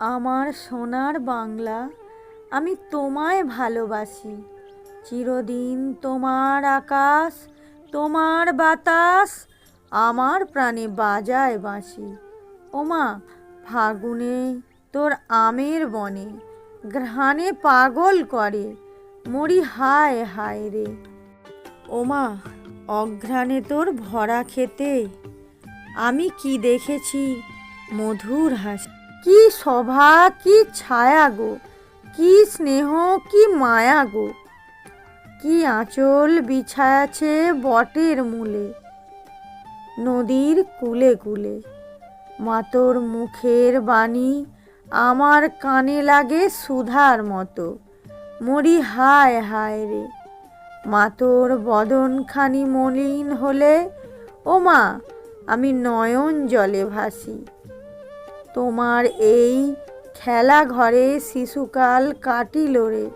আমার সোনার বাংলা আমি তোমায় ভালোবাসি। চিরদিন তোমার আকাশ, তোমার বাতাস আমার প্রাণে বাজায় বাঁশি। ওমা, ফাগুনে তোর আমের বনে, ঘ্রাণে পাগল করে, মরি হায় হায় রে। ওমা, অঘ্রাণে তোর ভরা খেতে আমি কি দেখেছি মধুর হাসি। কি শোভা, কি ছায়া গো, কি স্নেহ, কি মায়া গো। কি আঁচল বিছায়াছে বটের মূলে, নদীর কুলে কুলে। মাতোর মুখের বাণী আমার কানে লাগে সুধার মতো, মরি হায় হায় রে। মাতোর বদনখানি মলিন হলে ও মা আমি নয়ন জলে ভাসি। তোমার এই খেলা ঘরে শিশুকাল কাটিল রে।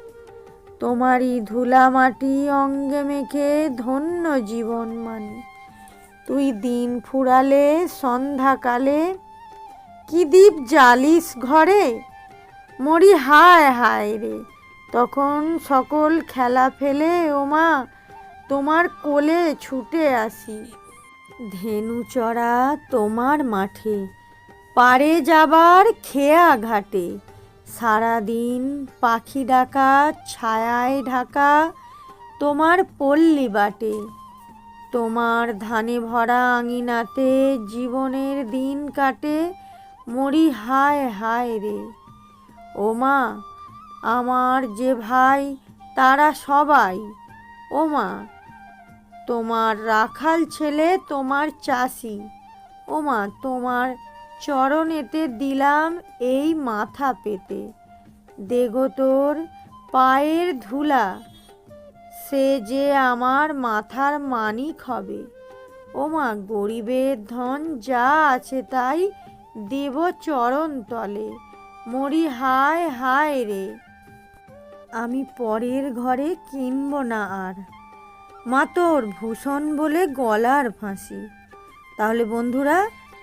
তোমারই ধুলা মাটি অঙ্গে মেখে ধন্য জীবন মানি। তুই দিন ফুরালে, সন্ধ্যাকালে কি দ্বীপ জ্বালিস ঘরে? মরি হায় হায় রে। তখন সকল খেলা ফেলে, ওমা, তোমার কোলে ছুটে আসি। ধেনু চড়া তোমার মাঠে পারে যাবার খেয়া ঘাটে। সারাদিন পাখি ডাকা, ছায়ায় ঢাকা, তোমার পল্লী বাটে। তোমার ধানে ভরা আঙিনাতে জীবনের দিন কাটে, মরি হায় হায় রে। ও মা, আমার যে ভাই, তারা সবাই। ও মা, তোমার রাখাল ছেলে, তোমার চাষি। ও মা, তোমার চরণেতে দিলাম এই মাথা পেতে। দেগো তোর পায়ের ধুলা, সে যে আমার মাথার মানিক হবে। ও মা গরিবের ধন যা আছে তাই দেব চরণ তলে। মরি হায় হায় রে। আমি পরের ঘরে কিনব না আর। মা তোর ভূষণ বলে গলার ফাঁসি। তাহলে বন্ধুরা